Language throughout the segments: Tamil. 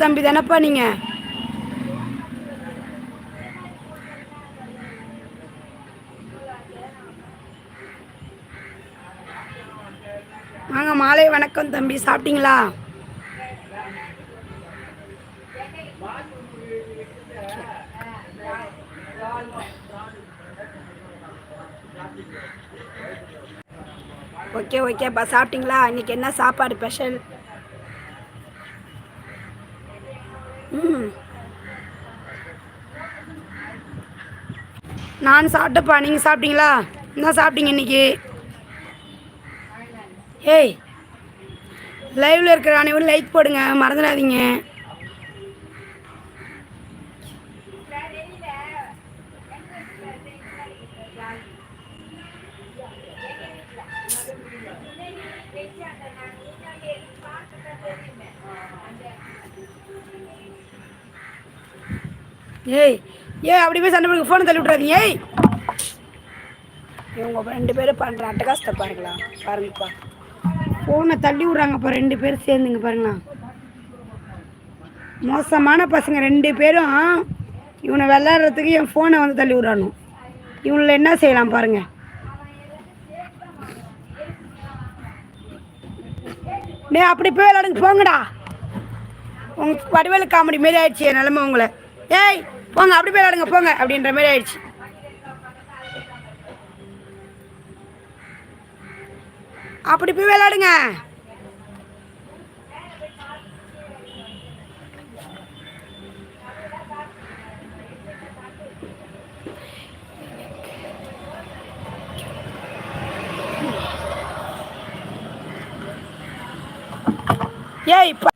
தம்பி தானப்பா நீங்கள் வாங்க மாலை வணக்கம் தம்பி சாப்பிட்டீங்களா? ஓகே ஓகேப்பா சாப்பிட்டீங்களா? இன்னைக்கு என்ன சாப்பாடு ஸ்பெஷல் நான் சாப்பிட்டப்பா நீங்கள் சாப்பிட்டீங்களா? என்ன சாப்பிட்டீங்க இன்னைக்கு? ஏய் லைவில் இருக்கிற அனைவரும் லைக் போடுங்க மறந்துடாதீங்க. ஏய் ஏய் அப்படி போய் சண்டை போடுங்க ஃபோனை தள்ளி விட்றாதீங்க ஏய். இவங்க ரெண்டு பேரும் பண்ணுற அட்டகாசத்தை பாருங்களா பாருங்கப்பா. ஃபோனை தள்ளி விட்றாங்கப்பா ரெண்டு பேரும் சேர்ந்துங்க பாருங்களா. மோசமான பசங்க ரெண்டு பேரும் இவனை விளாட்றதுக்கு என் ஃபோனை வந்து தள்ளி விட்றானு. இவங்கள என்ன செய்யலாம் பாருங்க. டே அப்படி போய் விளாடுங்க போங்கடா. உங்க வடிவேலு காமெடி மாரி ஆயிடுச்சு என் நிலமை உங்களை. ஏய் போங்க அப்படி போய் விளாடுங்க போங்க அப்படின்ற மாதிரி ஆயிடுச்சு. அப்படி போய் விளையாடுங்க. ஏய் இப்போ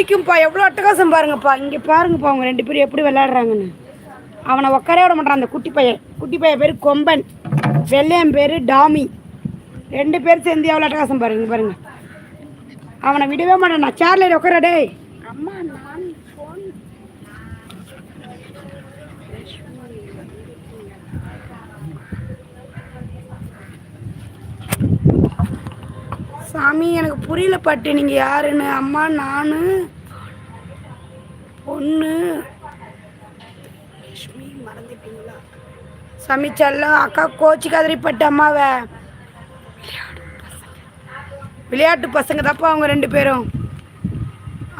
பிடிக்கும்ப்பா. எவ்வளோ அட்டகாசம் பாருங்கப்பா. இங்கே பாருங்கப்பா அவங்க ரெண்டு பேரும் எப்படி விளையாடுறாங்கன்னு. அவனை உட்காரே விட மாட்டான் அந்த குட்டி பையன். குட்டி பையன் பேர் கொம்பன். வெள்ளையன் பேர் டாமி. ரெண்டு பேர் சேர்ந்து எவ்வளோ அட்டகாசம் பாருங்க பாருங்க. அவனை விடவே மாட்டான். நான் சேர்ல உட்கார டேய். அம்மா நான் ஃபோன் சாமி எனக்கு புரியல பட்டு. நீங்கள் யாருன்னு? அம்மா நான் பொண்ணு. லட்சுமி மறந்துட்டீங்களா? சாமி செல்லம் அக்கா கோச்சி பட்டு அம்மாவை. விளையாட்டு பசங்க. தப்பா அவங்க ரெண்டு பேரும்.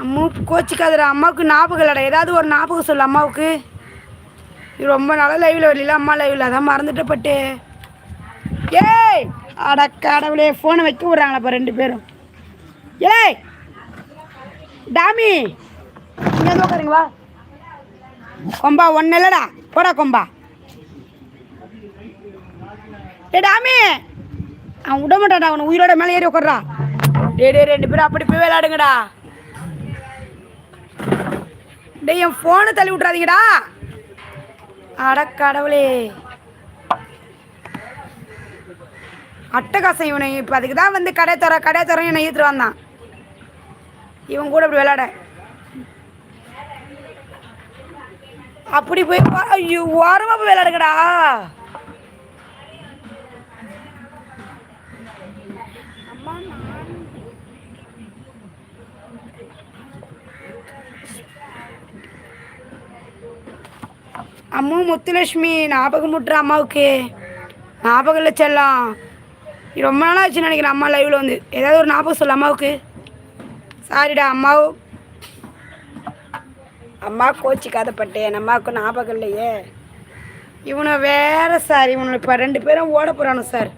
அம்மு கோச்சி கதிர அம்மாவுக்கு ஞாபகம் இல்லடா. ஏதாவது ஒரு ஞாபகம் சொல்லு அம்மாவுக்கு. இது ரொம்ப நாளாக லைவில் வரல அம்மா லைவில் அதான் மறந்துட்டப்பட்டு ஏய்! அட கடவுளே ஃபோனை வைக்க இப்போ ரெண்டு பேரும். ஏய் டாமி இங்கே வந்து உட்காருங்க கொம்பா ஒன்றும் இல்லைடா. போடா கொம்பா. டே டாமி அவன் விட மாட்டான்டா அவனை உயிரோட மேலே ஏறி உட்கார்றா டே டே ரெண்டு பேரும் அப்படி போய் விளையாடுங்கடா. டேய் என் ஃபோனை தள்ளி விட்றாதீங்கடா அட கடவுளே. அட்டகாசம் இவனை. இப்போ அதுக்கு தான் வந்து கடை தர கடை தர என்னை ஈத்துட்டு வந்தான். இவன் கூட இப்படி விளையாட. அப்படி போய் ஐயோ ஓரமாக போய் விளையாடுங்கடா. அம்மா முத்துலட்சுமி ஞாபகம் முட்டுற அம்மாவுக்கு. ஞாபகம் இல்லை செல்லம். ரொம்ப நாளாக ஆச்சு நினைக்கிறேன் அம்மா லைவில் வந்து. ஏதாவது ஒரு ஞாபகம் சொல்லு அம்மாவுக்கு. சாரிடா அம்மாவும் அம்மா கோச்சி கதைப்பட்டேன் அம்மாவுக்கு ஞாபகம் இல்லையே. இவனை வேற சார் இவனை இப்போ ரெண்டு பேரும் ஓட போகிறானு சார்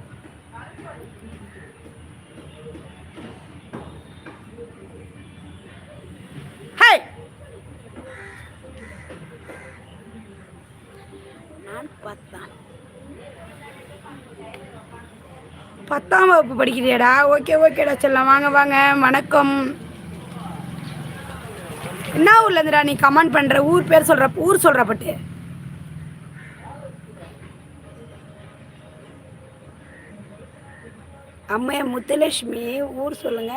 ஹாய் நான் பார்த்தேன். பத்தாம் வகுப்பு படிக்கிறியாடா. ஓகே ஓகேடா செல்லம். வாங்க வாங்க. வணக்கம். என்ன ஊர்ல இருந்துடா நீ கமெண்ட் பண்ற? ஊர் பேர் சொல்ற ஊர் சொல்ற பட்டு. அம்மையா முத்துலட்சுமி ஊர் சொல்லுங்க.